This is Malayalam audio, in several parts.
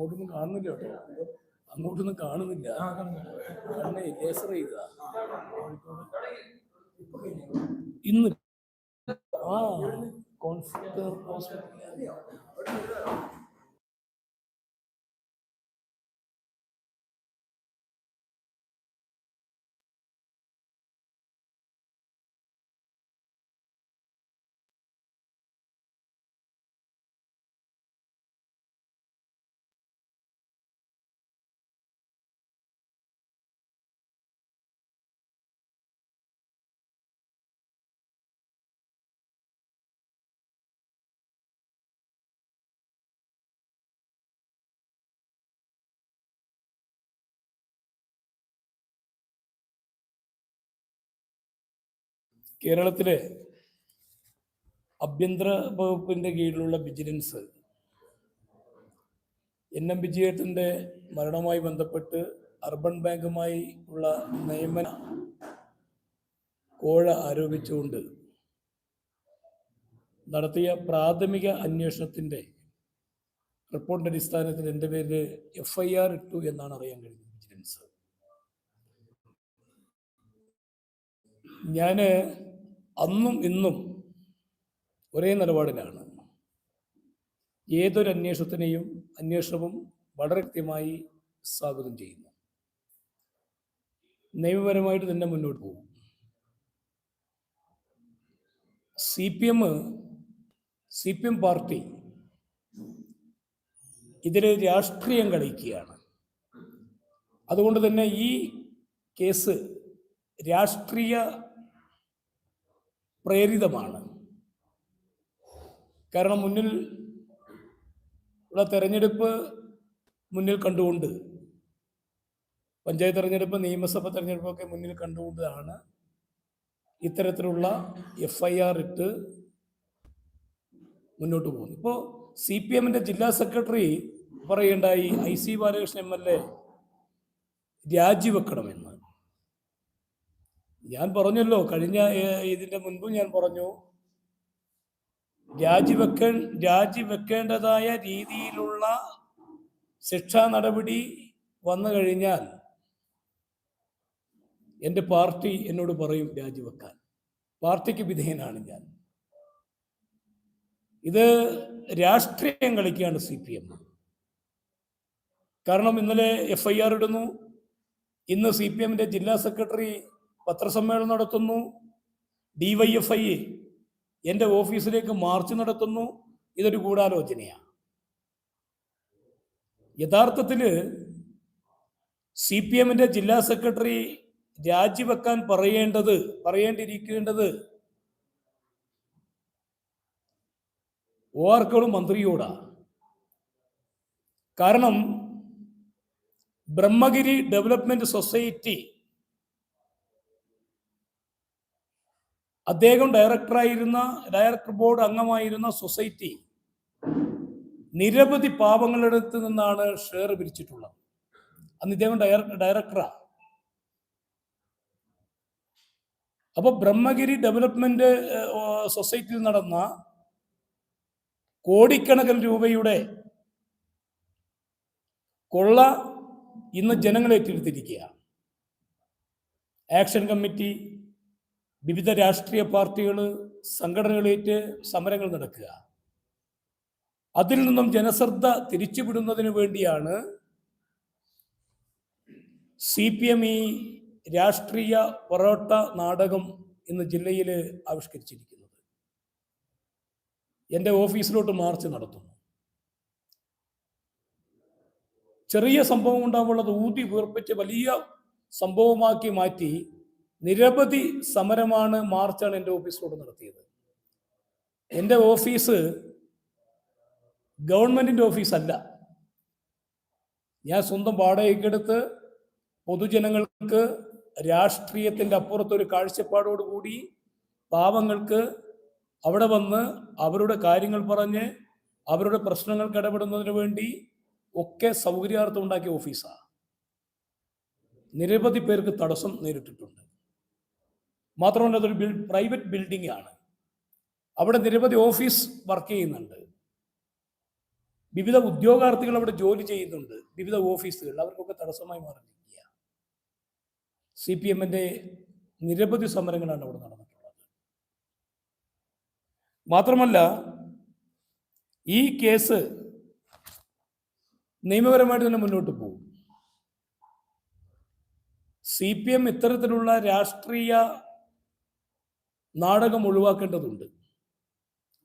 അങ്ങോട്ടൊന്നും കാണുന്നില്ല കേട്ടോ. അങ്ങോട്ടൊന്നും കാണുന്നില്ല. കണ്ണേ ലേസർ ചെയ്താ. ഇന്ന് ആ. കോൺഫ്ലിക്റ്റ് ഹോസ്പിറ്റൽ കേരളത്തിലെ ആഭ്യന്തര വകുപ്പിന്റെ കീഴിലുള്ള വിജിലൻസ് എൻ എം വിജയേട്ടന്റെ മരണവുമായി ബന്ധപ്പെട്ട് അർബൻ ബാങ്കുമായി ഉള്ള നിയമന കോഴ ആരോപിച്ചുകൊണ്ട് നടത്തിയ പ്രാഥമിക അന്വേഷണത്തിന്റെ റിപ്പോർട്ടിന്റെ അടിസ്ഥാനത്തിൽ എന്റെ പേരിൽ എഫ് ഐ ആർ ഇട്ടു എന്നാണ് അറിയാൻ കഴിഞ്ഞത് വിജിലൻസ് ഞാൻ അന്നും ഇന്നും ഒരേ നിലപാടിലാണ്. ഏതൊരു അന്വേഷണത്തിനെയും അന്വേഷണവും വളരെ കൃത്യമായി സ്വാഗതം ചെയ്യുന്നു. നിയമപരമായിട്ട് തന്നെ മുന്നോട്ട് പോകും. C P M C P M party ഇതിൽ രാഷ്ട്രീയം കളിക്കുകയാണ്. അതുകൊണ്ട് തന്നെ ഈ കേസ് രാഷ്ട്രീയ പ്രേരിതമാണ്. കാരണം മുന്നിൽ ഉള്ള തെരഞ്ഞെടുപ്പ് മുന്നിൽ കണ്ടുകൊണ്ട് പഞ്ചായത്ത് തെരഞ്ഞെടുപ്പ് നിയമസഭ തെരഞ്ഞെടുപ്പൊക്കെ മുന്നിൽ കണ്ടുകൊണ്ടാണ് ഇത്തരത്തിലുള്ള എഫ് ഐ ആർ ഇട്ട് മുന്നോട്ട് പോകുന്നത്. ഇപ്പോൾ സി പി എമ്മിന്റെ ജില്ലാ secretary പറയുണ്ടായി I C Balakrishnan M L A രാജിവെക്കണമെന്ന്. ഞാൻ പറഞ്ഞല്ലോ കഴിഞ്ഞ ഇതിന്റെ മുൻപും ഞാൻ പറഞ്ഞു. രാജിവെക്ക രാജിവെക്കേണ്ടതായ രീതിയിലുള്ള ശിക്ഷാ നടപടി വന്നു കഴിഞ്ഞാൽ എന്റെ പാർട്ടി എന്നോട് പറയും രാജിവെക്കാൻ. പാർട്ടിക്ക് വിധേയനാണ് ഞാൻ. ഇത് രാഷ്ട്രീയം കളിക്കുകയാണ് സി പി എം. കാരണം ഇന്നലെ എഫ് ഐ ആർ ഇടുന്നു. ഇന്ന് സി പി എമ്മിന്റെ ജില്ലാ സെക്രട്ടറി പത്രസമ്മേളനം നടത്തുന്നു. ഡിവൈഎഫ്ഐ എന്റെ ഓഫീസിലേക്ക് മാർച്ച് നടത്തുന്നു. ഇതൊരു ഗൂഢാലോചനയാണ് യഥാർത്ഥത്തിൽ സി പി എമ്മിന്റെ ജില്ലാ സെക്രട്ടറി രാജിവെക്കാൻ പറയേണ്ടത് പറയേണ്ടിയിരിക്കേണ്ടത് ഓർക്കോളും മന്ത്രിയോടാ. കാരണം ബ്രഹ്മഗിരി ഡെവലപ്മെന്റ് സൊസൈറ്റി അദ്ദേഹം ഡയറക്ടറായിരുന്ന ഡയറക്ടർ ബോർഡ് അംഗമായിരുന്ന സൊസൈറ്റി നിരവധി പാപങ്ങളെടുത്ത് നിന്നാണ് ഷെയർ പിരിച്ചിട്ടുള്ളത്. അന്ന് ഇദ്ദേഹം ഡയറക്ടർ ഡയറക്ടറാ. അപ്പൊ ബ്രഹ്മഗിരി ഡെവലപ്മെന്റ് സൊസൈറ്റിയിൽ നടന്ന കോടിക്കണക്കിന് രൂപയുടെ കൊള്ള ഇന്ന് ജനങ്ങളെ ഏറ്റെടുത്തിരിക്കുക ആക്ഷൻ കമ്മിറ്റി വിവിധ രാഷ്ട്രീയ പാർട്ടികൾ സംഘടനകളേറ്റ് സമരങ്ങൾ നടക്കുക. അതിൽ നിന്നും ജനശ്രദ്ധ തിരിച്ചുവിടുന്നതിന് വേണ്ടിയാണ് സി പി എം ഈ രാഷ്ട്രീയ പൊറോട്ട നാടകം ഇന്ന് ജില്ലയിൽ ആവിഷ്കരിച്ചിരിക്കുന്നത്. എന്റെ ഓഫീസിലോട്ട് മാർച്ച് നടത്തുന്നു. ചെറിയ സംഭവം ഉണ്ടാവുള്ളത് ഊതി വീർപ്പിച്ച് വലിയ സംഭവമാക്കി മാറ്റി നിരവധി സമരമാണ് മാർച്ചാണ് എന്റെ ഓഫീസിലോട്ട് നടത്തിയത്. എന്റെ ഓഫീസ് ഗവൺമെന്റിന്റെ ഓഫീസല്ല. ഞാൻ സ്വന്തം വാടകയ്ക്കെടുത്ത് പൊതുജനങ്ങൾക്ക് രാഷ്ട്രീയത്തിന്റെ അപ്പുറത്തൊരു കാഴ്ചപ്പാടോടുകൂടി പാവങ്ങൾക്ക് അവിടെ വന്ന് അവരുടെ കാര്യങ്ങൾ പറഞ്ഞ് അവരുടെ പ്രശ്നങ്ങൾക്ക് ഇടപെടുന്നതിന് വേണ്ടി ഒക്കെ സൗകര്യാർത്ഥം ഉണ്ടാക്കിയ ഓഫീസാണ് നിരവധി പേർക്ക് തടസ്സം നേരിട്ടിട്ടുണ്ട്. മാത്രമല്ല അതൊരു പ്രൈവറ്റ് ബിൽഡിംഗ് ആണ്. അവിടെ നിരവധി ഓഫീസ് വർക്ക് ചെയ്യുന്നുണ്ട്. വിവിധ ഉദ്യോഗാർത്ഥികൾ അവിടെ ജോലി ചെയ്യുന്നുണ്ട്. വിവിധ ഓഫീസുകൾ അവർക്കൊക്കെ തടസ്സമായി മാറിയിരിക്കുക സി പി എമ്മിന്റെ നിരവധി സമരങ്ങളാണ് അവിടെ നടന്നിട്ടുള്ളത്. മാത്രമല്ല ഈ കേസ് നിയമപരമായിട്ട് തന്നെ മുന്നോട്ട് പോകും. സി പി എം ഇത്തരത്തിലുള്ള രാഷ്ട്രീയ നാടകം ഒഴിവാക്കേണ്ടതുണ്ട്.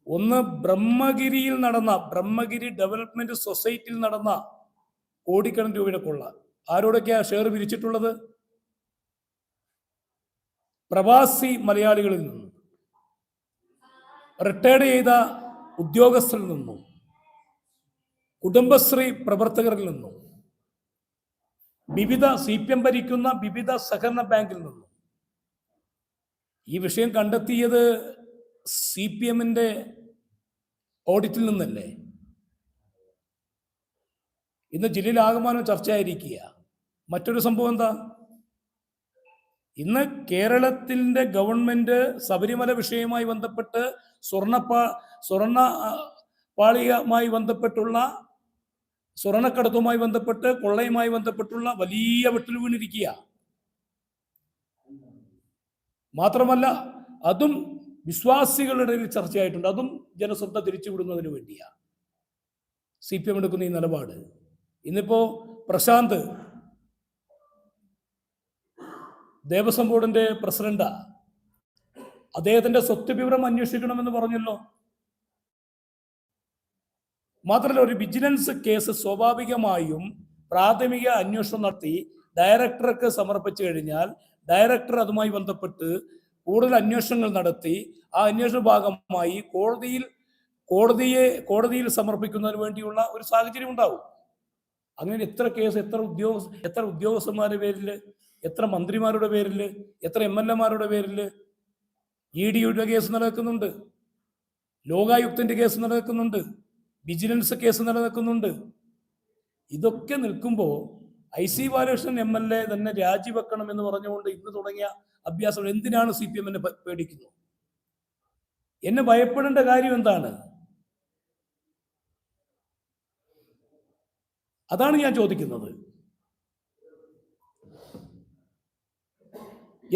ഒന്ന് ബ്രഹ്മഗിരിയിൽ നടന്ന ബ്രഹ്മഗിരി ഡെവലപ്മെന്റ് സൊസൈറ്റിയിൽ നടന്ന കോടിക്കണക്കിന് രൂപയുടെ കൊള്ള. ആരോടൊക്കെയാ ഷെയർ വിരിച്ചിട്ടുള്ളത്? പ്രവാസി മലയാളികളിൽ നിന്നും. റിട്ടയർഡ് ചെയ്ത ഉദ്യോഗസ്ഥരിൽ നിന്നും. കുടുംബശ്രീ പ്രവർത്തകരിൽ നിന്നും. വിവിധ സി പി എം ഭരിക്കുന്ന വിവിധ സഹകരണ ബാങ്കിൽ നിന്നും. ഈ വിഷയം കണ്ടെത്തിയത് സി പി എമ്മിന്റെ ഓഡിറ്റിൽ നിന്നല്ലേ? ഇന്ന് ജില്ലയിൽ ആകമാനം ചർച്ചയായിരിക്കുക. മറ്റൊരു സംഭവം എന്താ? ഇന്ന് കേരളത്തിന്റെ ഗവൺമെന്റ് ശബരിമല വിഷയവുമായി ബന്ധപ്പെട്ട് സ്വർണപ്പാ സ്വർണ പാളികമായി ബന്ധപ്പെട്ടുള്ള സ്വർണക്കടത്തുമായി ബന്ധപ്പെട്ട് കൊള്ളയുമായി ബന്ധപ്പെട്ടുള്ള വലിയ വെട്ടിൽ വീണിരിക്കുക മാത്രമല്ല അതും വിശ്വാസികളുടെ ഇടയിൽ ചർച്ചയായിട്ടുണ്ട്. അതും ജനശ്രദ്ധ തിരിച്ചുവിടുന്നതിന് വേണ്ടിയാ. സി പി എം എടുക്കുന്ന ഈ നിലപാട്. ഇന്നിപ്പോ പ്രശാന്ത് ദേവസ്വം ബോർഡിന്റെ പ്രസിഡന്റാ. അദ്ദേഹത്തിന്റെ സ്വത്ത് വിവരം അന്വേഷിക്കണമെന്ന് പറഞ്ഞല്ലോ. മാത്രമല്ല ഒരു വിജിലൻസ് കേസ് സ്വാഭാവികമായും പ്രാഥമിക അന്വേഷണം നടത്തി ഡയറക്ടർക്ക് സമർപ്പിച്ചു കഴിഞ്ഞാൽ ഡയറക്ടർ അതുമായി ബന്ധപ്പെട്ട് കൂടുതൽ അന്വേഷണങ്ങൾ നടത്തി. ആ അന്വേഷണ ഭാഗമായി കോടതിയിൽ കോടതിയെ കോടതിയിൽ സമർപ്പിക്കുന്നതിന് വേണ്ടിയുള്ള ഒരു സാഹചര്യം ഉണ്ടാവും. അങ്ങനെ എത്ര കേസ് എത്ര ഉദ്യോഗ എത്ര ഉദ്യോഗസ്ഥന്മാരുടെ പേരിൽ എത്ര മന്ത്രിമാരുടെ പേരിൽ എത്ര എം എൽ എമാരുടെ പേരിൽ ഇ ഡിയുടെ കേസ് നടക്കുന്നുണ്ട് ലോകായുക്തന്റെ കേസ് നടക്കുന്നുണ്ട് വിജിലൻസ് കേസ് നിലനിൽക്കുന്നുണ്ട്. ഇതൊക്കെ നിൽക്കുമ്പോൾ I C Balakrishnan M L A തന്നെ രാജിവെക്കണം എന്ന് പറഞ്ഞുകൊണ്ട് ഇന്ന് തുടങ്ങിയ അഭ്യാസം എന്തിനാണ് സി പി എമ്മിനെ പേടിക്കുന്നത്? എന്നെ ഭയപ്പെടേണ്ട കാര്യം എന്താണ്? അതാണ് ഞാൻ ചോദിക്കുന്നത്.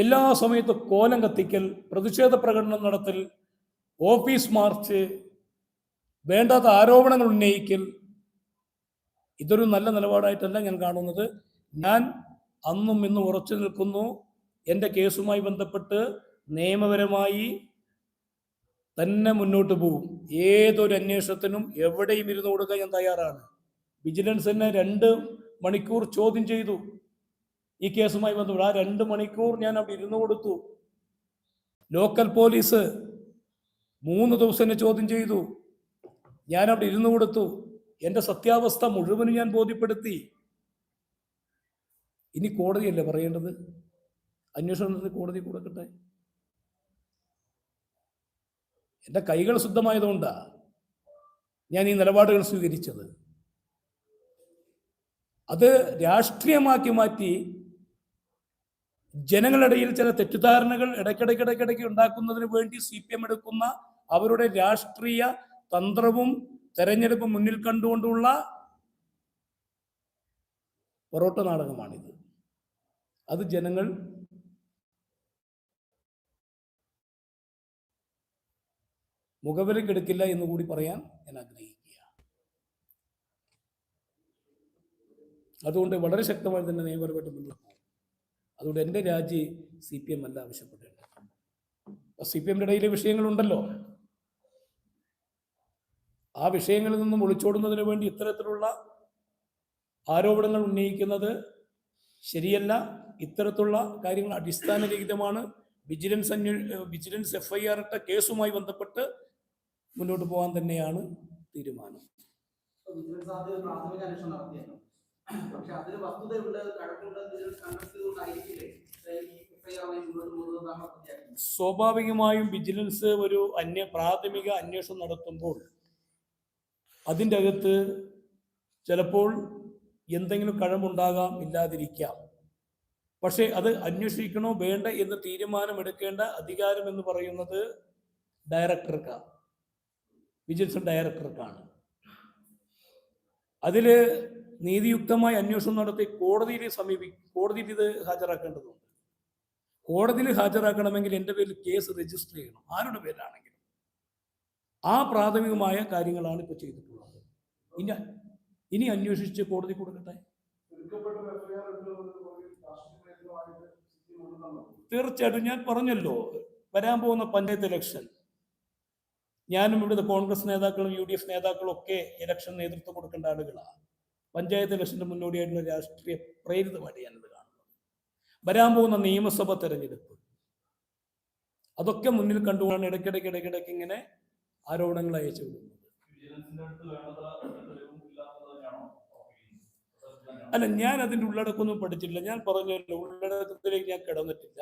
എല്ലാ സമയത്തും കോലം കത്തിക്കൽ പ്രതിഷേധ പ്രകടനം നടത്തൽ ഓഫീസ് മാർച്ച് വേണ്ടാത്ത ആരോപണങ്ങൾ ഉന്നയിക്കൽ ഇതൊരു നല്ല നിലപാടായിട്ടല്ല ഞാൻ കാണുന്നത്. ഞാൻ അന്നും ഇന്നും ഉറച്ചു നിൽക്കുന്നു. എന്റെ കേസുമായി ബന്ധപ്പെട്ട് നിയമപരമായി തന്നെ മുന്നോട്ട് പോകും. ഏതൊരു അന്വേഷണത്തിനും എവിടെയും ഇരുന്ന് കൊടുക്കാൻ ഞാൻ തയ്യാറാണ്. വിജിലൻസ് എന്നെ രണ്ട് മണിക്കൂർ ചോദ്യം ചെയ്തു. ഈ കേസുമായി ബന്ധപ്പെട്ട് ആ രണ്ട് മണിക്കൂർ ഞാൻ അവിടെ ഇരുന്ന് കൊടുത്തു. ലോക്കൽ പോലീസ് മൂന്ന് ദിവസം ചോദ്യം ചെയ്തു. ഞാൻ അവിടെ ഇരുന്ന് കൊടുത്തു. എന്റെ സത്യാവസ്ഥ മുഴുവനും ഞാൻ ബോധ്യപ്പെടുത്തി. ഇനി കോടതിയല്ലേ പറയേണ്ടത്? അന്വേഷണത്തിന് കോടതി കൊടുക്കട്ടെ? എന്റെ കൈകൾ ശുദ്ധമായതുകൊണ്ടാ ഞാൻ ഈ നിലപാടുകൾ സ്വീകരിച്ചത്. അത് രാഷ്ട്രീയമാക്കി മാറ്റി ജനങ്ങളിടയിൽ ചില തെറ്റിദ്ധാരണകൾ ഇടയ്ക്കിടയ്ക്കിടയ്ക്കിടയ്ക്ക് ഉണ്ടാക്കുന്നതിന് വേണ്ടി സി പി എം എടുക്കുന്ന അവരുടെ രാഷ്ട്രീയ തന്ത്രവും തെരഞ്ഞെടുപ്പ് മുന്നിൽ കണ്ടുകൊണ്ടുള്ള പൊറോട്ട നാടകമാണിത്. അത് ജനങ്ങൾ മുഖവിലക്കെടുക്കില്ല എന്ന് കൂടി പറയാൻ ഞാൻ ആഗ്രഹിക്കുക അതുകൊണ്ട് വളരെ ശക്തമായി തന്നെ നിയമപരമായിട്ട് മുന്നോട്ട് പോകും. അതുകൊണ്ട് എന്റെ രാജി സി പി എം അല്ല ആവശ്യപ്പെട്ടിട്ടുണ്ട് സി പി എമ്മിന്റെ ഇടയിലെ വിഷയങ്ങളുണ്ടല്ലോ. ആ വിഷയങ്ങളിൽ നിന്നും ഒളിച്ചോടുന്നതിന് വേണ്ടി ഇത്തരത്തിലുള്ള ആരോപണങ്ങൾ ഉന്നയിക്കുന്നത് ശരിയല്ല. ഇത്തരത്തിലുള്ള കാര്യങ്ങൾ അടിസ്ഥാനരഹിതമാണ്. വിജിലൻസ് അന്വേ വിജിലൻസ് എഫ് ഐ ആർ ഇട്ട കേസുമായി ബന്ധപ്പെട്ട് മുന്നോട്ട് പോകാൻ തന്നെയാണ് തീരുമാനം. സ്വാഭാവികമായും വിജിലൻസ് ഒരു അന്യ പ്രാഥമിക അന്വേഷണം നടത്തുമ്പോൾ അതിന്റെ അകത്ത് ചിലപ്പോൾ എന്തെങ്കിലും കഴമ്പുണ്ടാകാം ഇല്ലാതിരിക്കാം. പക്ഷേ അത് അന്വേഷിക്കണോ വേണ്ട എന്ന് തീരുമാനമെടുക്കേണ്ട അധികാരം എന്ന് പറയുന്നത് ഡയറക്ടർക്കാണ്. വിജിലൻസ് ഡയറക്ടർക്കാണ്. അതിൽ നീതിയുക്തമായി അന്വേഷണം നടത്തി കോടതിയിൽ സമീപി കോടതിയിൽ ഇത് ഹാജരാക്കേണ്ടതുണ്ട്. കോടതിയിൽ ഹാജരാക്കണമെങ്കിൽ എന്റെ പേരിൽ കേസ് രജിസ്റ്റർ ചെയ്യണം. ആരുടെ പേരിലാണെങ്കിലും. ആ പ്രാഥമികമായ കാര്യങ്ങളാണ് ഇപ്പോൾ ചെയ്തിട്ടുള്ളത്. ഇനി ഇനി അന്വേഷിച്ച് കോടതി കൊടുക്കട്ടെ? തീർച്ചയായിട്ടും ഞാൻ പറഞ്ഞല്ലോ വരാൻ പോകുന്ന പഞ്ചായത്ത് ഇലക്ഷൻ ഞാനും ഇവിടുത്തെ കോൺഗ്രസ് നേതാക്കളും യു ഡി എഫ് നേതാക്കളും ഒക്കെ ഇലക്ഷൻ നേതൃത്വം കൊടുക്കേണ്ട ആളുകളാണ്. പഞ്ചായത്ത് ഇലക്ഷന്റെ മുന്നോടിയായിട്ടുള്ള രാഷ്ട്രീയ പ്രേരിതമായിട്ട് ഞാനിത് കാണുന്നത് വരാൻ പോകുന്ന നിയമസഭ തെരഞ്ഞെടുപ്പ്. അതൊക്കെ മുന്നിൽ കണ്ടുകൊണ്ടാണ് ഇടയ്ക്കിടയ്ക്ക് ഇടയ്ക്കിടയ്ക്ക് ഇങ്ങനെ ആരോപണങ്ങൾ അയച്ചു വിടുന്നത് അല്ല ഞാൻ അതിന്റെ ഉള്ളടക്കമൊന്നും പഠിച്ചില്ല ഞാൻ പറഞ്ഞല്ലോ ഉള്ളടക്കത്തിലേക്ക് ഞാൻ കിടന്നിട്ടില്ല.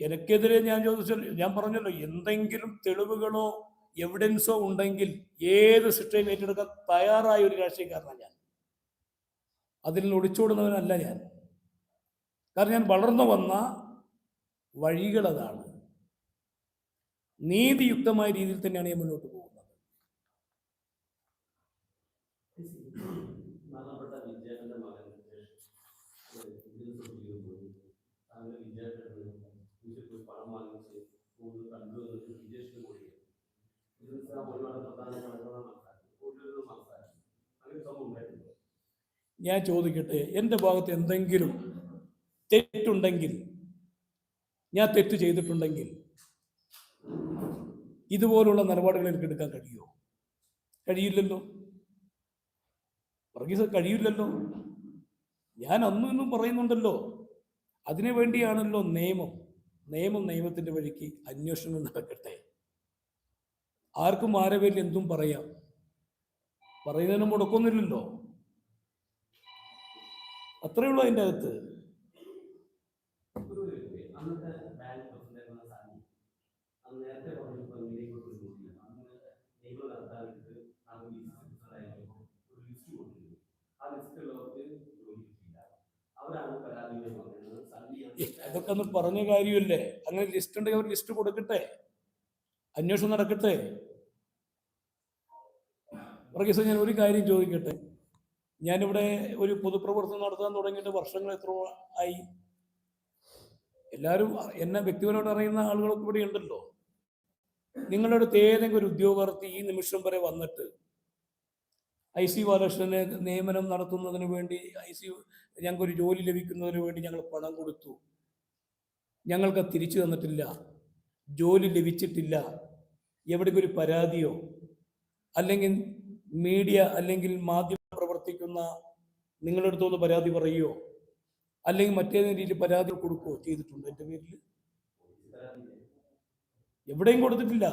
എനിക്കെതിരെ ഞാൻ ചോദിച്ചു ഞാൻ പറഞ്ഞല്ലോ എന്തെങ്കിലും തെളിവുകളോ എവിഡൻസോ ഉണ്ടെങ്കിൽ ഏത് ശിക്ഷയും ഏറ്റെടുക്കാൻ തയ്യാറായ ഒരു രാഷ്ട്രീയക്കാരനാണ് ഞാൻ. അതിൽ നിന്ന് ഒളിച്ചോടുന്നവനല്ല ഞാൻ. കാരണം ഞാൻ വളർന്നു വന്ന വഴികൾ അതാണ്. നീതിയുക്തമായ രീതിയിൽ തന്നെയാണ് ഞാൻ മുന്നോട്ട് പോകുന്നത്. ഞാൻ ചോദിക്കട്ടെ എന്റെ ഭാഗത്ത് എന്തെങ്കിലും തെറ്റുണ്ടെങ്കിൽ ഞാൻ തെറ്റ് ചെയ്തിട്ടുണ്ടെങ്കിൽ ഇതുപോലുള്ള നിലപാടുകൾ എനിക്ക് എടുക്കാൻ കഴിയുമോ കഴിയില്ലല്ലോ. വർഗീസ് കഴിയില്ലല്ലോ. ഞാൻ അന്നും ഇന്നും പറയുന്നുണ്ടല്ലോ. അതിനു വേണ്ടിയാണല്ലോ നിയമം. നിയമം നിയമത്തിന്റെ വഴിക്ക് അന്വേഷണം നടക്കട്ടെ. ആർക്കും ആരെ പേരിൽ എന്തും പറയാം. പറയുന്നതിന് മുടക്കൊന്നുമില്ലല്ലോ അത്രയുള്ളൂ അതിന്റെ അകത്ത് ഒരു അന്നത്തെ ബാങ്ക് പ്രസിഡന്റ് സാധനം അന്ന് നേരത്തെ പറഞ്ഞപ്പോൾ ഇതിലേക്ക് ഒരു ജോലി അന്ന് നിയമം നടത്താനായിട്ട് അന്ന് ലിസ്റ്റ് ഒരു ലിസ്റ്റ് കൊടുത്തിരുന്നു ആ ലിസ്റ്റിലുള്ളവർക്ക് ജോലി കിട്ടിയില്ല അവരാണ് പരാതികൾ വന്നത് ഏ, അതൊക്കെ ഒന്ന് പറഞ്ഞ കാര്യമല്ലേ? അങ്ങനെ ലിസ്റ്റ് ഉണ്ടെങ്കിൽ അവർ ലിസ്റ്റ് കൊടുക്കട്ടെ? അന്വേഷണം നടക്കട്ടെ? വർഗീസ് ഞാൻ ഒരു കാര്യം ചോദിക്കട്ടെ? ഞാനിവിടെ ഒരു പൊതുപ്രവർത്തനം നടത്താൻ തുടങ്ങിയിട്ട് വർഷങ്ങൾ എത്ര ആയി? എല്ലാവരും എന്നെ വ്യക്തിപരമായിട്ട് അറിയുന്ന ആളുകളൊക്കെ ഇവിടെ ഉണ്ടല്ലോ. നിങ്ങളുടെ അടുത്ത് ഏതെങ്കിലും ഒരു ഉദ്യോഗാർത്ഥി ഈ നിമിഷം വരെ വന്നിട്ട് ഐ സി ബാലകൃഷ്ണന് നിയമനം നടത്തുന്നതിന് വേണ്ടി ഐ സി ഞങ്ങൾക്കൊരു ജോലി ലഭിക്കുന്നതിന് വേണ്ടി ഞങ്ങൾ പണം കൊടുത്തു. ഞങ്ങൾക്ക് തിരിച്ചു തന്നിട്ടില്ല. ജോലി ലഭിച്ചിട്ടില്ല. എവിടേക്ക് ഒരു പരാതിയോ അല്ലെങ്കിൽ മീഡിയ അല്ലെങ്കിൽ മാധ്യമം പ്രവർത്തിക്കുന്ന നിങ്ങളുടെ അടുത്തൊന്ന് പരാതി പറയുകയോ അല്ലെങ്കിൽ മറ്റേതെങ്കിലും രീതിയിൽ പരാതി കൊടുക്കുകയോ ചെയ്തിട്ടുണ്ട് എന്റെ പേരിൽ? എവിടെയും കൊടുത്തിട്ടില്ല.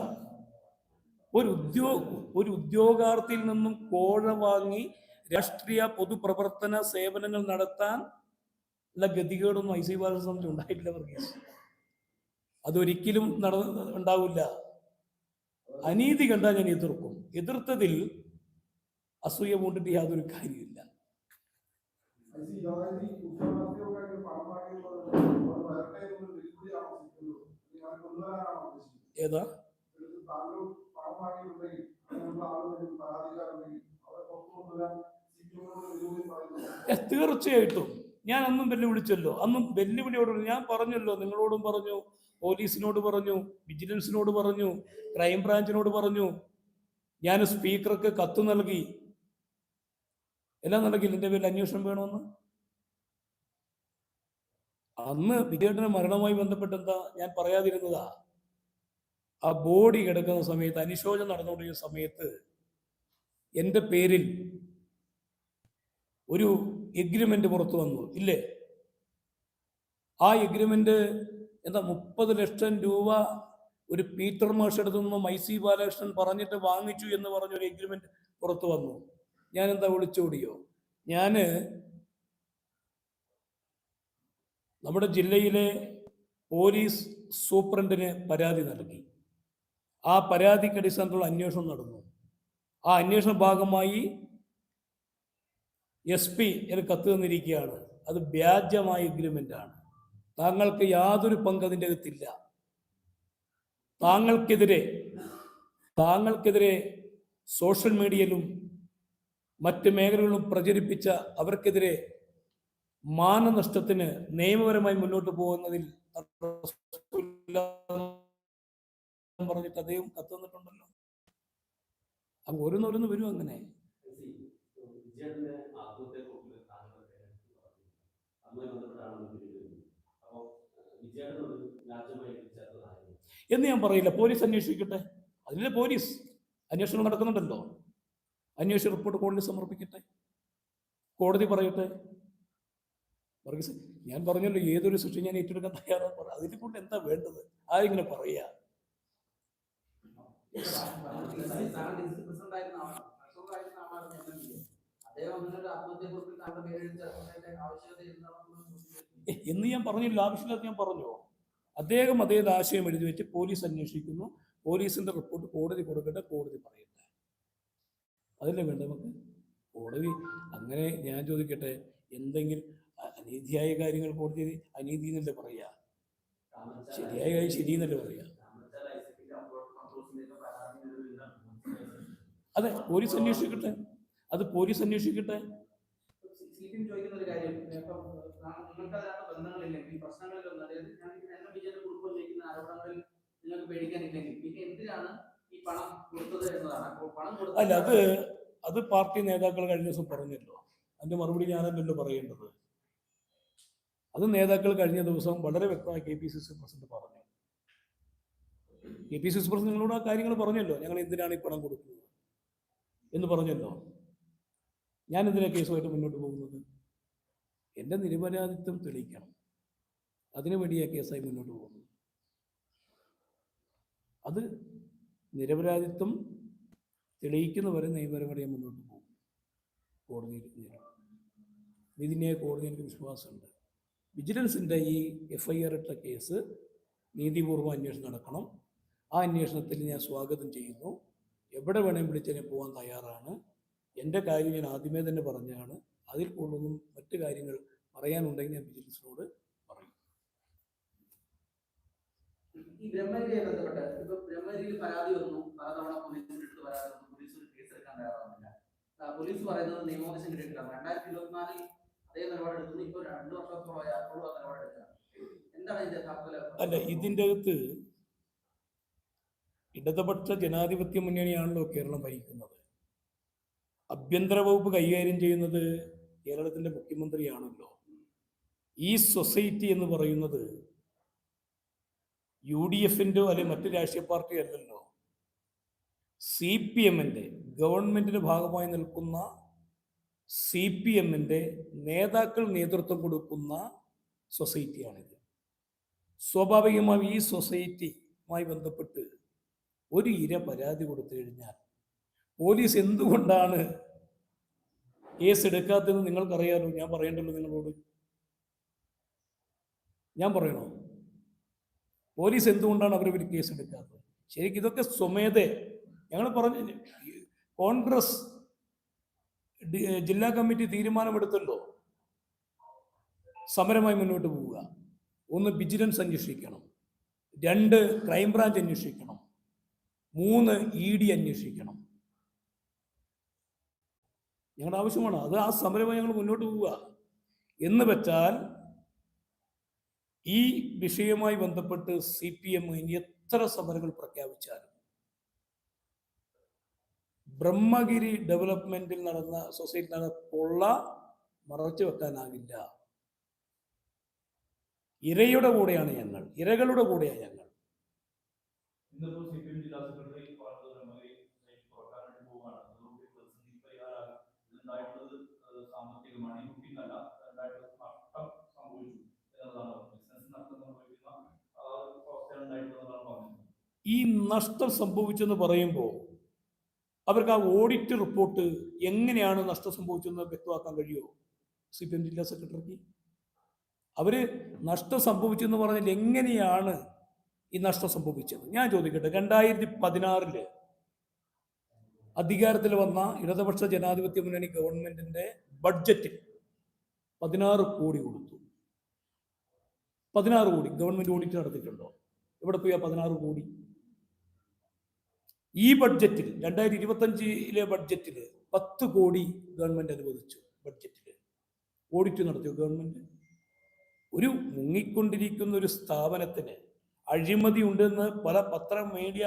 ഒരു ഉദ്യോഗ ഒരു ഉദ്യോഗാർത്ഥിയിൽ നിന്നും കോഴ വാങ്ങി രാഷ്ട്രീയ പൊതുപ്രവർത്തന സേവനങ്ങൾ നടത്താൻ ഉള്ള ഗതികേടൊന്നും ഐ സി ബാലകൃഷ്ണ സമിതി ഉണ്ടായിട്ടില്ല വർഗീസ് അതൊരിക്കലും നട ഉണ്ടാവില്ല. അനീതി കണ്ടാൽ ഞാൻ എതിർക്കും. എതിർത്തതിൽ അസൂയ പൂണ്ടിട്ട് യാതൊരു കാര്യമില്ല ഏതാ? തീർച്ചയായിട്ടും. ഞാൻ അന്നും വെല്ലുവിളിച്ചല്ലോ. അന്നും വെല്ലുവിളിയോട് ഞാൻ പറഞ്ഞല്ലോ. നിങ്ങളോടും പറഞ്ഞു. പോലീസിനോട് പറഞ്ഞു. വിജിലൻസിനോട് പറഞ്ഞു. ക്രൈംബ്രാഞ്ചിനോട് പറഞ്ഞു. ഞാൻ സ്പീക്കർക്ക് കത്ത് നൽകി. എല്ലാം നൽകി. എന്റെ പേരിൽ അന്വേഷണം വേണമെന്ന്. അന്ന് വിജയേട്ടന്റെ മരണവുമായി ബന്ധപ്പെട്ട് എന്താ ഞാൻ പറയാതിരുന്നതാ? ആ ബോഡി കിടക്കുന്ന സമയത്ത് അനുശോചനം നടന്നുകൊണ്ടിരിക്കുന്ന സമയത്ത് എന്റെ പേരിൽ ഒരു എഗ്രിമെന്റ് പുറത്തു വന്നു. ഇല്ലേ? ആ എഗ്രിമെന്റ് എന്താ മുപ്പത് ലക്ഷം രൂപ ഒരു പീറ്റർ മേഴ്സ് അടുത്തു നിന്നും ബാലകൃഷ്ണൻ പറഞ്ഞിട്ട് വാങ്ങിച്ചു എന്ന് പറഞ്ഞ ഒരു എഗ്രിമെന്റ് പുറത്തു വന്നു. ഞാൻ എന്താ വിളിച്ചോടിയോ ഞാൻ നമ്മുടെ ജില്ലയിലെ പോലീസ് സൂപ്രണ്ടിന് പരാതി നൽകി. ആ പരാതിക്ക് അടിസ്ഥാനത്തിലുള്ള അന്വേഷണം നടന്നു. ആ അന്വേഷണ ഭാഗമായി എസ് പി എന്ന് കത്ത് തന്നിരിക്കുകയാണ് അത് വ്യാജമായ എഗ്രിമെന്റാണ് താങ്കൾക്ക് യാതൊരു പങ്ക് അതിന്റെ അകത്തില്ല. താങ്കൾക്കെതിരെ താങ്കൾക്കെതിരെ സോഷ്യൽ മീഡിയയിലും മറ്റ് മേഖലകളിലും പ്രചരിപ്പിച്ച അവർക്കെതിരെ മാനനഷ്ടത്തിന് നിയമപരമായി മുന്നോട്ട് പോകുന്നതിൽ പറഞ്ഞിട്ട് അദ്ദേഹം കത്ത് തന്നിട്ടുണ്ടല്ലോ. അങ്ങ് ഓരോന്നോരോന്ന് വരും അങ്ങനെ. വിജയേട്ടന്റെ ആത്മഹത്യയെക്കുറിച്ച് താങ്കളുടെ പേരെടുത്ത് പറഞ്ഞിരുന്നു അതുമായി ബന്ധപ്പെട്ടാണ് അപ്പോൾ വിജയേട്ടനോട് രാജ്യമായി ചേർന്നതായിരുന്നു എന്ന് ഞാൻ പറയില്ല പോലീസ് അന്വേഷിക്കട്ടെ അതിലെ പോലീസ് അന്വേഷണം നടക്കുന്നുണ്ടല്ലോ അന്വേഷണ റിപ്പോർട്ട് കോടതി സമർപ്പിക്കട്ടെ കോടതി പറയട്ടെ വർഗീസ് ഞാൻ പറഞ്ഞല്ലോ ഏതൊരു ശിക്ഷ ഞാൻ ഏറ്റെടുക്കാൻ തയ്യാറാണ് പറ അതിനെ കൊണ്ട് എന്താ വേണ്ടത് ആരിങ്ങനെ പറയാ എന്ന് ഞാൻ പറഞ്ഞില്ല. ആവശ്യമില്ലാത്ത ഞാൻ പറഞ്ഞു? അദ്ദേഹം അതേത് ആശയം എഴുതി വെച്ച് പോലീസ് അന്വേഷിക്കുന്നു. പോലീസിന്റെ റിപ്പോർട്ട് കോടതി കൊടുക്കട്ടെ കോടതി പറയട്ടെ. അതല്ലേ വേണ്ട നമുക്ക്? കോടതി അങ്ങനെ ഞാൻ ചോദിക്കട്ടെ എന്തെങ്കിലും അനീതിയായ കാര്യങ്ങൾ കോടതി അനീതി എന്നല്ലേ പറയാ? ശരിയായ കാര്യം ശരി എന്നല്ലേ പറയാ? അതെ പോലീസ് അന്വേഷിക്കട്ടെ. അത് പോലീസ് അന്വേഷിക്കട്ടെ? സിപിഎം ചോദിക്കുന്ന ഒരു കാര്യം. ഇപ്പം നിങ്ങൾക്ക് അതിനകത്ത് ബന്ധങ്ങളില്ലെങ്കിൽ പ്രശ്നങ്ങളിലൊന്നും. അതായത് ഞാൻ എന്നെ വിജയന്റെ കുടുംബം ഉന്നയിക്കുന്ന ആരോപണങ്ങളിൽ നിങ്ങൾക്ക് പേടിക്കാനില്ലെങ്കിൽ. പിന്നെ എന്തിനാണ് ഈ പണം കൊടുത്തത് എന്നതാണ്? അപ്പോൾ പണം അല്ല അത് അത് പാർട്ടി നേതാക്കൾ കഴിഞ്ഞ ദിവസം പറഞ്ഞല്ലോ. അതിന്റെ മറുപടി ഞാനല്ലല്ലോ പറയേണ്ടത്. അത് നേതാക്കൾ കഴിഞ്ഞ ദിവസം വളരെ വ്യക്തമായി K P C C president പറഞ്ഞു. K P C C president നിങ്ങളോട് ആ കാര്യങ്ങൾ പറഞ്ഞല്ലോ. ഞങ്ങൾ എന്തിനാണ് ഈ പണം കൊടുക്കുന്നത് എന്ന് പറഞ്ഞല്ലോ. ഞാൻ എന്തിനാ കേസുമായിട്ട് മുന്നോട്ട് പോകുന്നത്. എന്റെ നിരപരാധിത്വം തെളിയിക്കണം. അതിനു വേണ്ടിയാ കേസായി മുന്നോട്ട് പോകുന്നത്. അത് നിരപരാധിത്വം തെളിയിക്കുന്നവരെ നിയമപരമായി മുന്നോട്ട് പോകും. കോടതിയിൽ. നീതിന്യായ കോടതി എനിക്ക് വിശ്വാസമുണ്ട്. വിജിലൻസിന്റെ ഈ എഫ് ഐ ആർ ഇട്ട കേസ് നീതിപൂർവം അന്വേഷണം നടക്കണം. ആ അന്വേഷണത്തിൽ ഞാൻ സ്വാഗതം ചെയ്യുന്നു. എവിടെ വേണേലും വിളിച്ചതിനെ പോകാൻ തയ്യാറാണ്. എന്റെ കാര്യം ഞാൻ ആദ്യമേ തന്നെ പറഞ്ഞാണ്. അതിൽ കൂടുതലൊന്നും മറ്റു കാര്യങ്ങൾ പറയാനുണ്ടെങ്കിൽ ഞാൻ വിജിലൻസിനോട് പറയും. ഈ ബ്രഹ്മഗിരിയെ ബന്ധപ്പെട്ട് ഇപ്പൊ ബ്രഹ്മഗിരിയിൽ പരാതി വന്നു. പലതവണ പോലീസിന്റെ അടുത്ത് പരാതി വന്നു. പോലീസ് ഒരു തയ്യാറാവുന്നില്ല. ആ, പോലീസ് പറയുന്നത് നിയമോപദേശം കിട്ടിയിട്ടില്ല. രണ്ടായിരത്തി ഇരുപത്തിനാലിൽ അതേ നിലപാടെടുക്കുന്നു ഇപ്പൊ രണ്ടു വർഷത്തോളമായി അപ്പോഴും ആ നിലപാടെടുക്കുക എന്താണ് ഇതിന്റെ അല്ല ഇതിന്റെ അകത്ത് ഇടതുപക്ഷ ജനാധിപത്യ മുന്നണിയാണല്ലോ കേരളം ഭരിക്കുന്നത്. ആഭ്യന്തര വകുപ്പ് കൈകാര്യം ചെയ്യുന്നത് കേരളത്തിന്റെ മുഖ്യമന്ത്രിയാണല്ലോ. ഈ സൊസൈറ്റി എന്ന് പറയുന്നത് യു ഡി എഫിന്റെയോ അല്ലെങ്കിൽ മറ്റു രാഷ്ട്രീയ പാർട്ടി അല്ലല്ലോ സി പി എമ്മിന്റെ ഗവൺമെന്റിന്റെ ഭാഗമായി നിൽക്കുന്ന സി പി എമ്മിന്റെ നേതാക്കൾ നേതൃത്വം കൊടുക്കുന്ന സൊസൈറ്റിയാണിത്. സ്വാഭാവികമായും ഈ സൊസൈറ്റിയുമായി ബന്ധപ്പെട്ട് ഒരു ഇര പരാതി കൊടുത്തു കഴിഞ്ഞാൽ പോലീസ് എന്തുകൊണ്ടാണ് കേസ് എടുക്കാത്തതെന്ന് നിങ്ങൾക്കറിയാലോ? ഞാൻ പറയണ്ടല്ലോ നിങ്ങളോട്. ഞാൻ പറയണോ? പോലീസ് എന്തുകൊണ്ടാണ് അവർ ഒരു കേസ് എടുക്കാത്തത്? ശരിക്കും ഇതൊക്കെ സ്വമേധ ഞങ്ങൾ പറഞ്ഞു കോൺഗ്രസ് ജില്ലാ കമ്മിറ്റി തീരുമാനമെടുത്തല്ലോ. സമരമായി മുന്നോട്ട് പോവുക. ഒന്ന് വിജിലൻസ് അന്വേഷിക്കണം. രണ്ട് ക്രൈംബ്രാഞ്ച് അന്വേഷിക്കണം. മൂന്ന് ഇ ഡി അന്വേഷിക്കണം. ഞങ്ങളുടെ ആവശ്യമാണ്. അത് ആ സമരമായി ഞങ്ങൾ മുന്നോട്ട് പോവുക. എന്ന് വെച്ചാൽ ഈ വിഷയവുമായി ബന്ധപ്പെട്ട് സി പി എം എത്ര സമരങ്ങൾ പ്രഖ്യാപിച്ചാലും ബ്രഹ്മഗിരി ഡെവലപ്മെന്റിൽ നടന്ന സൊസൈറ്റി നടന്ന കൊള്ള മറച്ചു വെക്കാനാകില്ല. ഇരയുടെ കൂടെയാണ് ഞങ്ങൾ. ഇരകളുടെ കൂടെയാണ് ഞങ്ങൾ ഇന്നിപ്പോ സി പി എം ജില്ലാ സെക്രട്ടറി പറഞ്ഞത് ബ്രഹ്മഗിരി സൊസൈറ്റി തുറക്കാനായിട്ട് പോവുകയാണ് അതുകൊണ്ട് പ്രതിസന്ധി പരിഹാരം ഇതിലുണ്ടായിട്ടുള്ളത് അത് സാമ്പത്തികമാണ് ഈ കുട്ടിക്കല്ല ഉണ്ടായിട്ടുള്ളത് നഷ്ടം സംഭവിച്ചു എന്നതാണ് ബിസിനസ് നഷ്ടം സംഭവിക്കുന്ന ആ ഒരു അവസ്ഥയാണ് ഉണ്ടായിട്ടുള്ളതെന്നാണ് പറഞ്ഞത് ഈ നഷ്ടം സംഭവിച്ചെന്ന് പറയുമ്പോൾ അവർക്ക് ആ ഓഡിറ്റ് റിപ്പോർട്ട് എങ്ങനെയാണ് നഷ്ടം സംഭവിച്ചതെന്ന് വ്യക്തമാക്കാൻ കഴിയുമോ? സി പി എം ജില്ലാ സെക്രട്ടറിക്ക്? അവർ നഷ്ടം സംഭവിച്ചെന്ന് പറഞ്ഞാൽ എങ്ങനെയാണ് ഈ നഷ്ടം സംഭവിച്ചത്? ഞാൻ ചോദിക്കട്ടെ രണ്ടായിരത്തി പതിനാറിൽ അധികാരത്തിൽ വന്ന ഇടതുപക്ഷ ജനാധിപത്യ മുന്നണി ഗവൺമെന്റിന്റെ ബഡ്ജറ്റിൽ പതിനാറ് കോടി കൊടുത്തു. പതിനാറ് കോടി ഗവൺമെന്റ് ഓഡിറ്റ് നടത്തിയിട്ടുണ്ടോ? എവിടെ പോയി ആ പതിനാറ് കോടി? ഈ ബഡ്ജറ്റിൽ രണ്ടായിരത്തി ഇരുപത്തഞ്ചിലെ ബഡ്ജറ്റിൽ പത്ത് കോടി ഗവൺമെന്റ് അനുവദിച്ചു ബഡ്ജറ്റിൽ ഓഡിറ്റ് നടത്തിയോ ഗവൺമെന്റ് ഒരു മുങ്ങിക്കൊണ്ടിരിക്കുന്ന ഒരു സ്ഥാപനത്തിന് അഴിമതി ഉണ്ടെന്ന് പല പത്ര മീഡിയ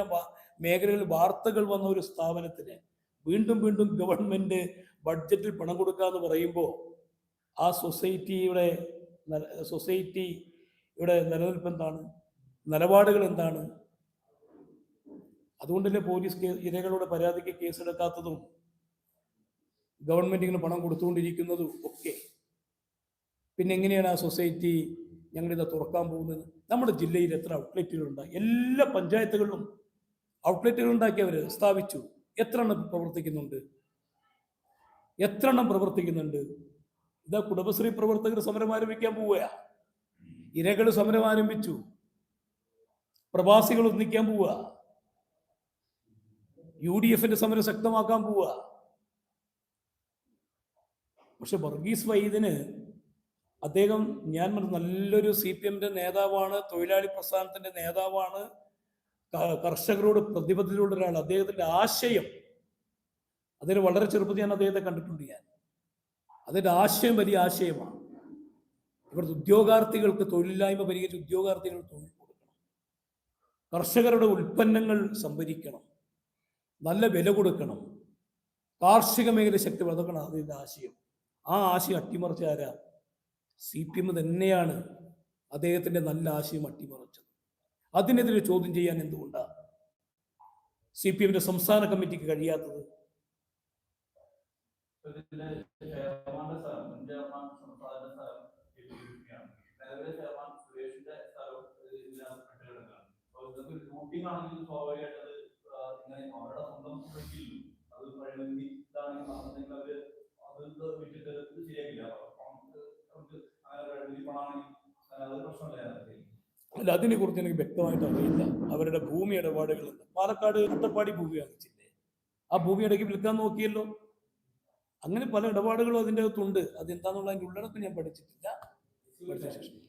മേഖലകളിൽ വാർത്തകൾ വന്ന ഒരു സ്ഥാപനത്തിന് വീണ്ടും വീണ്ടും ഗവൺമെന്റ് ബഡ്ജറ്റിൽ പണം കൊടുക്കുക എന്ന് പറയുമ്പോൾ ആ സൊസൈറ്റിയുടെ സൊസൈറ്റിയുടെ നിലനിൽപ്പ് എന്താണ്? നിലപാടുകൾ എന്താണ്? അതുകൊണ്ടല്ലേ പോലീസ് കേസ് ഇരകളുടെ പരാതിക്ക് കേസെടുക്കാത്തതും ഗവൺമെന്റിന് പണം കൊടുത്തുകൊണ്ടിരിക്കുന്നതും ഒക്കെ. പിന്നെ എങ്ങനെയാണ് ആ സൊസൈറ്റി ഞങ്ങളിത് തുറക്കാൻ പോകുന്നത്? നമ്മുടെ ജില്ലയിൽ എത്ര ഔട്ട്ലെറ്റുകളുണ്ട് എല്ലാ പഞ്ചായത്തുകളിലും ഔട്ട്ലെറ്റുകൾ ഉണ്ടാക്കി അവർ സ്ഥാപിച്ചു. എത്ര എണ്ണം പ്രവർത്തിക്കുന്നുണ്ട്? എത്ര എണ്ണം പ്രവർത്തിക്കുന്നുണ്ട്? ഇതാ കുടുംബശ്രീ പ്രവർത്തകർ സമരം ആരംഭിക്കാൻ പോവുക ഇരകൾ സമരം ആരംഭിച്ചു. പ്രവാസികൾ ഒന്നിക്കാൻ പോവുക യു ഡി എഫിന്റെ സമരം ശക്തമാക്കാൻ പോവുക പക്ഷെ വർഗീസ് വൈദിന് അദ്ദേഹം ഞാൻ നല്ലൊരു സി പി എമ്മിന്റെ നേതാവാണ് തൊഴിലാളി പ്രസ്ഥാനത്തിന്റെ നേതാവാണ് കർഷകരോട് പ്രതിബദ്ധതയുള്ള ഒരാൾ അദ്ദേഹത്തിന്റെ ആശയം അതിന് വളരെ ചെറുപ്പത്തിൽ ഞാൻ അദ്ദേഹത്തെ കണ്ടിട്ടുണ്ട് ഞാൻ. അതിന്റെ ആശയം വലിയ ആശയമാണ്. ഇവിടുത്തെ ഉദ്യോഗാർത്ഥികൾക്ക് തൊഴിലില്ലായ്മ പരിഹരിച്ച് ഉദ്യോഗാർത്ഥികൾക്ക് തൊഴിൽ കൊടുക്കണം. കർഷകരുടെ ഉൽപ്പന്നങ്ങൾ സംഭരിക്കണം. നല്ല വില കൊടുക്കണം. കാർഷിക മേഖല ശക്തി വളർത്തണം അതിന്റെ ആശയം. ആ ആശയം അട്ടിമറിച്ച ആരാ? സി പി എം തന്നെയാണ് അദ്ദേഹത്തിന്റെ നല്ല ആശയം അട്ടിമറിച്ചത്. അതിനെതിരെ ചോദ്യം ചെയ്യാൻ എന്തുകൊണ്ടാണ് സി പി എമ്മിന്റെ സംസ്ഥാന കമ്മിറ്റിക്ക് കഴിയാത്തത്? ഇതിന്റെ ചെയർമാന്റെ സ്ഥലം മുൻ ചെയർമാൻ സംസ്ഥാനത്തിന്റെ സ്ഥലം ഏൽപ്പിച്ചിരിക്കുകയാണ് നിലവിലെ ചെയർമാൻ സുരേഷിന്റെ സ്ഥലം ഇതിനകത്ത് പെട്ടുകിടക്കുകയാണ് അപ്പോൾ ഇതൊക്കെ റൂട്ടിംഗ് ആണെങ്കിൽ സ്വാഭാവികമായിട്ട് അത് ആ, ഇങ്ങനെ അവരുടെ സ്വന്തം സൊസൈറ്റിയിൽ അത് വഴിവെന്തി ഇതാണെങ്കിൽ നടന്നെങ്കിൽ അവർ അത് ഇത് വിട്ടിട്ട് ഇത് ശരിയാക്കില്ല അപ്പൊ പണം, ഏഹ്, അവർക്ക് അങ്ങനെ വഴിവെന്തി പണമാണെങ്കിൽ അത് പ്രശ്നമില്ല അതിനകത്ത്. അല്ല അതിനെ കുറിച്ച് എനിക്ക് വ്യക്തമായിട്ട് അറിയില്ല. അവരുടെ ഭൂമി ഇടപാടുകൾ പാലക്കാട് അട്ടപ്പാടി ഭൂമി വാങ്ങിച്ചില്ലേ ആ ഭൂമി ഇടയ്ക്ക് വിൽക്കാൻ നോക്കിയല്ലോ. അങ്ങനെ പല ഇടപാടുകളും അതിന്റെ അകത്തുണ്ട്. അതെന്താന്നുള്ള അതിന്റെ ഉള്ളടക്കം ഞാൻ പഠിച്ചിട്ടില്ല. പഠിച്ച ശേഷം.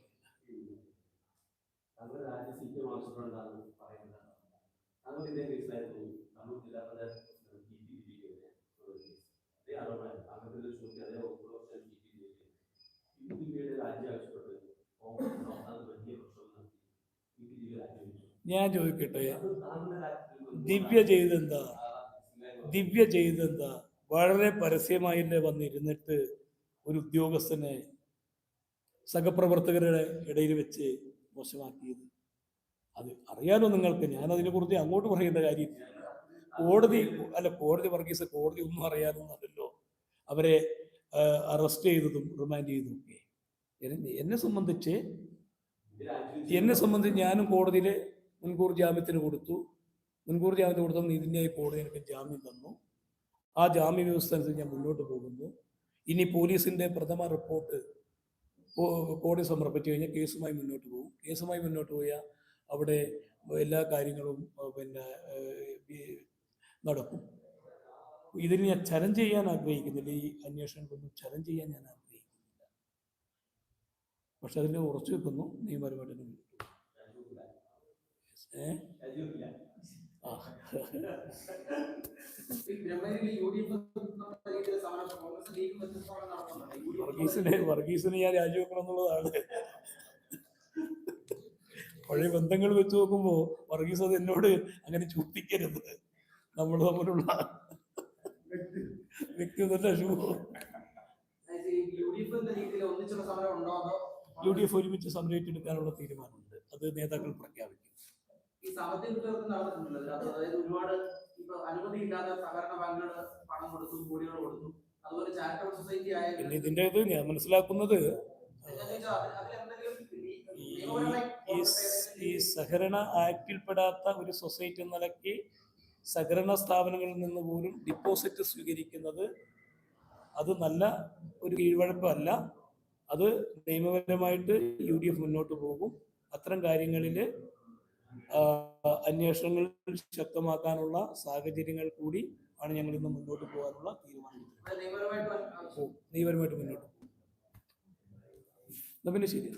ഞാൻ ചോദിക്കട്ടെ ദിവ്യ ചെയ്തെന്താ? ദിവ്യ ചെയ്തെന്താ? വളരെ പരസ്യമായില്ലേ വന്നിരുന്നിട്ട് ഒരു ഉദ്യോഗസ്ഥനെ സഹപ്രവർത്തകരുടെ ഇടയിൽ വെച്ച് മോശമാക്കിയത്. അത് അറിയാലോ നിങ്ങൾക്ക് ഞാൻ അതിനെക്കുറിച്ച് അങ്ങോട്ട് പറയേണ്ട കാര്യം. കോടതി അല്ല കോടതി വർഗീസ് കോടതി ഒന്നും അറിയാനൊന്നല്ലോ അവരെ അറസ്റ്റ് ചെയ്തതും റിമാൻഡ് ചെയ്തതും ഒക്കെ. എന്നെ- സംബന്ധിച്ച് എന്നെ സംബന്ധിച്ച് ഞാനും കോടതിയിൽ മുൻകൂർ ജാമ്യത്തിന് കൊടുത്തു. മുൻകൂർ ജാമ്യത്തിന് കൊടുത്തപ്പോൾ നീതിന്യായ കോടതി എനിക്ക് ജാമ്യം തന്നു. ആ ജാമ്യ വ്യവസ്ഥ അനുസരിച്ച് ഞാൻ മുന്നോട്ട് പോകുന്നു. ഇനി പോലീസിന്റെ പ്രഥമ റിപ്പോർട്ട് കോടതി സമർപ്പിച്ചു കഴിഞ്ഞാൽ കേസുമായി മുന്നോട്ട് പോകും. കേസുമായി മുന്നോട്ട് പോയാൽ അവിടെ എല്ലാ കാര്യങ്ങളും പിന്നെ നടക്കും. ഇതിന് ഞാൻ ചലഞ്ച് ചെയ്യാൻ ആഗ്രഹിക്കുന്നില്ല. ഈ അന്വേഷണങ്ങളൊന്നും ചലഞ്ച് ചെയ്യാൻ ഞാൻ ആഗ്രഹിക്കുന്നില്ല. പക്ഷെ അതിനെ ഉറച്ചു വെക്കുന്നു നിയമപരമായിട്ട് വർഗീസിനെ വർഗീസിനെ ഞാൻ രാജിവെക്കണം എന്നുള്ളതാണ്. പഴയ ബന്ധങ്ങൾ വെച്ച് നോക്കുമ്പോൾ വർഗീസ് അത് എന്നോട് അങ്ങനെ ചൂപ്പിക്കരുത് നമ്മൾ തമ്മിലുള്ള സമരം ഉണ്ടോ യു ഡി എഫ് ഒരുമിച്ച് സമരേറ്റെടുക്കാനുള്ള തീരുമാനമുണ്ട്. അത് നേതാക്കൾ പ്രഖ്യാപിക്കും. ഈ സാമ്പത്തിക കുറ്റകൃത്യം നടന്നിട്ടുണ്ടല്ലോ. അതായത് ഒരുപാട് ഇപ്പൊ അനുമതി ഇല്ലാതെ സഹകരണ ബാങ്കുകൾ പണം കൊടുത്തു കോടികൾ കൊടുത്തു. അതുപോലെ ചാരിറ്റബിൾ സൊസൈറ്റി ആയ പിന്നെ ഇതിന്റെ ഇത് ഞാൻ മനസ്സിലാക്കുന്നത് ഈ സഹകരണ ആക്ടിൽപ്പെടാത്ത ഒരു സൊസൈറ്റി എന്ന നിലയ്ക്ക് സഹകരണ സ്ഥാപനങ്ങളിൽ നിന്ന് പോലും ഡിപ്പോസിറ്റ് സ്വീകരിക്കുന്നത് അത് നല്ല ഒരു കീഴ്വഴക്കമല്ല. അത് നിയമപരമായിട്ട് യു ഡി എഫ് മുന്നോട്ട് പോകും. അത്തരം കാര്യങ്ങളിൽ അന്വേഷണങ്ങൾ ശക്തമാക്കാനുള്ള സാഹചര്യങ്ങൾ കൂടി ആണ് ഞങ്ങൾ ഇന്ന് മുന്നോട്ട് പോകാനുള്ള തീരുമാനം നിയമപരമായിട്ട് മുന്നോട്ട് പോകും പിന്നെ ശരി.